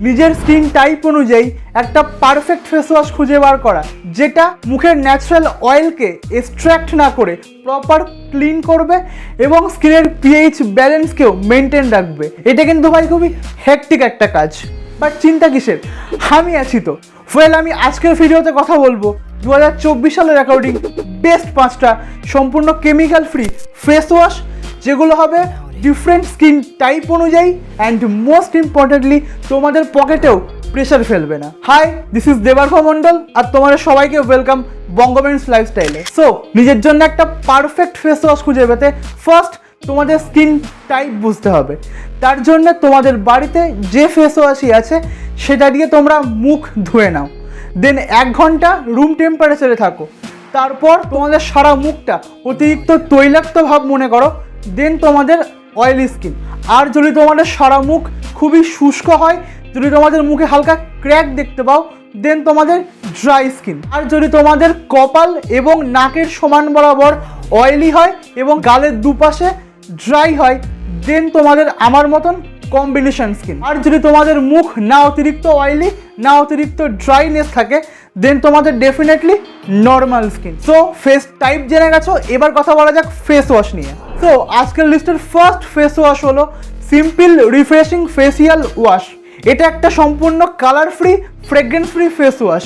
নিজের skin type অনুযায়ী একটা পারফেক্ট ফেস ওয়াশ খুঁজে বার করা, যেটা মুখের ন্যাচারাল অয়েলকে এক্সট্র্যাক্ট না করে প্রপার ক্লিন করবে এবং স্কিনের পিএইচ ব্যালেন্সকেও মেনটেন রাখবে। এটা কিন্তু ভাই খুবই হেকটিক একটা কাজ। বাট চিন্তা কিসের? আমি আছি তো। ওয়েল আমি আজকের ভিডিওতে কথা বলব। দু হাজার চব্বিশ সালের অ্যাকর্ডিং বেস্ট পাঁচটা, সম্পূর্ণ কেমিক্যাল ফ্রি ফেস ওয়াশ যেগুলো হবে ডিফারেন্ট স্কিন টাইপ অনুযায়ী অ্যান্ড মোস্ট ইম্পর্টেন্টলি তোমাদের পকেটেও প্রেশার ফেলবে না। Hi this is Debargha Mondal আর তোমাদের সবাইকে ওয়েলকাম বঙ্গমেন্স লাইফস্টাইলে সো নিজের জন্য একটা পারফেক্ট ফেস ওয়াশ খুঁজে পেতে ফার্স্ট তোমাদের স্কিন টাইপ বুঝতে হবে। তার জন্য তোমাদের বাড়িতে যে ফেস ওয়াশই আছে, সেটা দিয়ে তোমরা মুখ ধুয়ে নাও। দেন এক ঘণ্টা রুম টেম্পারেচারে থাকো। তারপর তোমাদের সারা মুখটা অতিরিক্ত তৈলাক্ত ভাব মনে করো। দেন তোমাদের অয়েলি স্কিন আর যদি তোমাদের সারা মুখ খুবই শুষ্ক হয়, যদি তোমাদের মুখে হালকা ক্র্যাক দেখতে পাও দেন তোমাদের ড্রাই স্কিন আর যদি তোমাদের কপাল এবং নাকের সমান বরাবর অয়েলি হয় এবং গালের দুপাশে ড্রাই হয় দেন তোমাদের আমার মতন কম্বিনেশন স্কিন আর যদি তোমাদের মুখ না অতিরিক্ত অয়েলি না অতিরিক্ত ড্রাইনেস থাকে দেন তোমাদের definitely normal skin so face type জেনে গেছো, এবার কথা বলা যাক ফেস ওয়াশ নিয়ে। সো আজকের লিস্টের ফার্স্ট ফেস ওয়াশ হলো সিম্পল রিফ্রেশিং ফেসিয়াল ওয়াশ এটা একটা সম্পূর্ণ colour free fragrance free face wash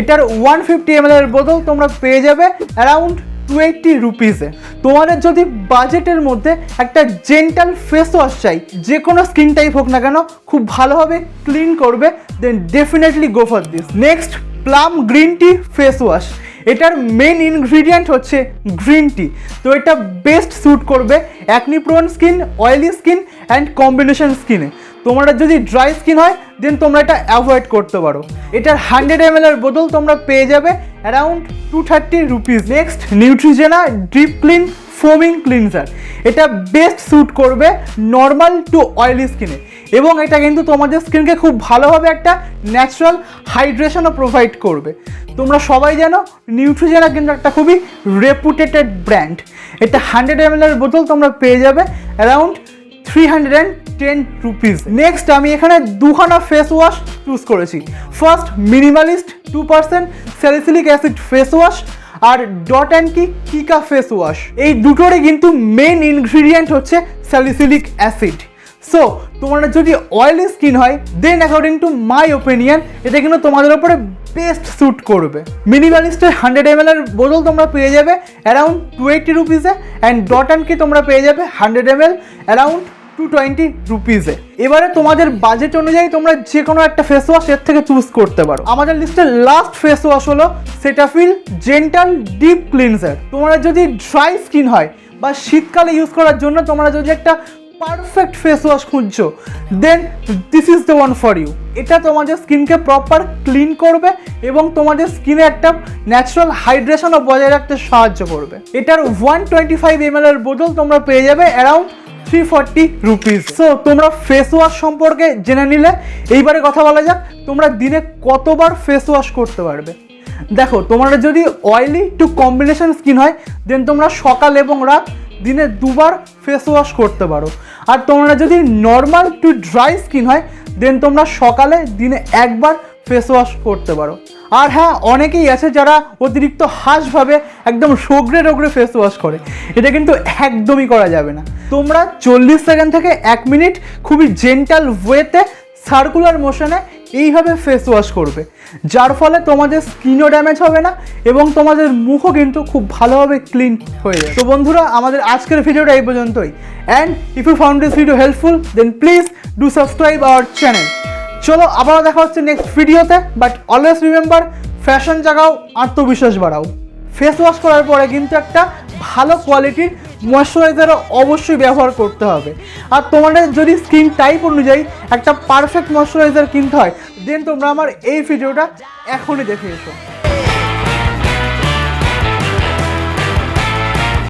এটার ওয়ান ফিফটি এম এর বোতল তোমরা পেয়ে যাবে অ্যারাউন্ড টু এইটটি রুপিসে তোমাদের যদি বাজেটের মধ্যে একটা জেন্টাল ফেস ওয়াশ চাই, যে কোনো স্কিন টাইপ হোক না কেন, খুব ভালোভাবে ক্লিন করবে then definitely go for this next plum green tea face wash. এটার মেন ইনগ্রিডিয়েন্ট হচ্ছে গ্রিন টি তো এটা বেস্ট স্যুট করবে acne prone skin oily skin and combination স্কিনে তোমরা যদি ড্রাই স্কিন হয় দেন তোমরা এটা অ্যাভয়েড করতে পারো। এটার হান্ড্রেড এম এর বোতল তোমরা পেয়ে যাবে around two thirty rupees next Neutrogena deep clean foaming cleanser এটা বেস্ট স্যুট করবে নর্মাল টু অয়েলি স্কিনে এবং এটা কিন্তু তোমাদের স্কিনকে খুব ভালোভাবে একটা ন্যাচারাল হাইড্রেশনও প্রোভাইড করবে। তোমরা সবাই জানো নিউট্রিজেনা কিন্তু একটা খুবই রেপুটেটেড ব্র্যান্ড এটা হান্ড্রেড এম বোতল তোমরা পেয়ে যাবে around three hundred and ten rupees next আমি এখানে দুখানা ফেস ওয়াশ চুজ করেছি। First Minimalist two percent salicylic acid face wash R dot and key cica face wash এই দুটোরই কিন্তু মেন ইনগ্রিডিয়েন্ট হচ্ছে স্যালিসিলিক অ্যাসিড সো তোমার যদি অয়েলি স্কিন হয় then according to my opinion এটা কিন্তু তোমাদের উপরে বেস্ট স্যুট করবে। মিনিমালিস্টের হান্ড্রেড এম এর বোতল তোমরা পেয়ে যাবে অ্যারাউন্ড টু এইটি রুপিসে অ্যান্ড ডট অ্যান্ড কি তোমরা পেয়ে যাবে hundred M L around two twenty রুপিসে এবারে তোমাদের বাজেট অনুযায়ী তোমরা যে কোনো একটা ফেস ওয়াশ এর থেকে চুজ করতে পারো। আমাদের লিস্টের লাস্ট ফেস ওয়াশ হলো সেটাফিল জেন্টাল ডিপ ক্লিনজার তোমরা যদি ড্রাই স্কিন হয় বা শীতকালে ইউজ করার জন্য তোমরা যদি একটা পারফেক্ট ফেস ওয়াশ খুঁজছো then this is the one for you এটা তোমাদের স্কিনকে প্রপার ক্লিন করবে এবং তোমাদের স্কিনে একটা ন্যাচারাল হাইড্রেশনও বজায় রাখতে সাহায্য করবে। এটার ওয়ান টোয়েন্টি ফাইভ এম এর বোতল তোমরা পেয়ে যাবে around three forty rupees so তোমরা ফেস ওয়াশ সম্পর্কে জেনে নিলে। এইবারে কথা বলা যাক, তোমরা দিনে কতবার ফেস ওয়াশ করতে পারবে? দেখো তোমরা যদি অয়েলি টু কম্বিনেশন স্কিন হয় দেন তোমরা সকাল এবং রাত দিনে দুবার ফেস ওয়াশ করতে পারো। আর তোমরা যদি নর্মাল টু ড্রাই স্কিন হয় দেন তোমরা সকালে দিনে একবার ফেস ওয়াশ করতে পারো। আর হ্যাঁ অনেকেই আছে যারা অতিরিক্ত হাঁসভাবে একদম সগড়ে রগড়ে ফেস ওয়াশ করে। এটা কিন্তু একদমই করা যাবে না। তোমরা চল্লিশ সেকেন্ড থেকে এক মিনিট খুবই জেন্টাল ওয়েতে সার্কুলার মোশনে এইভাবে ফেস ওয়াশ করবে। যার ফলে তোমাদের স্কিনও ড্যামেজ হবে না এবং তোমাদের মুখও কিন্তু খুব ভালোভাবে ক্লিন হয়ে যাবে। তো বন্ধুরা, আমাদের আজকের ভিডিওটা এই পর্যন্তই। And if you found this video helpful then please do subscribe our channel চলো, আবারও দেখা হচ্ছে নেক্সট ভিডিওতে বাট অলওয়েজ রিমেম্বার ফ্যাশন জাগাও, আত্মবিশ্বাস বাড়াও। ফেস ওয়াশ করার পরে কিন্তু একটা ভালো কোয়ালিটির ময়শ্চারাইজারও অবশ্যই ব্যবহার করতে হবে। আর তোমাদের যদি স্কিন টাইপ অনুযায়ী একটা পারফেক্ট ময়শ্চারাইজার কিনতে হয় দেন তোমরা আমার এই ভিডিওটা এখনই দেখে এসো।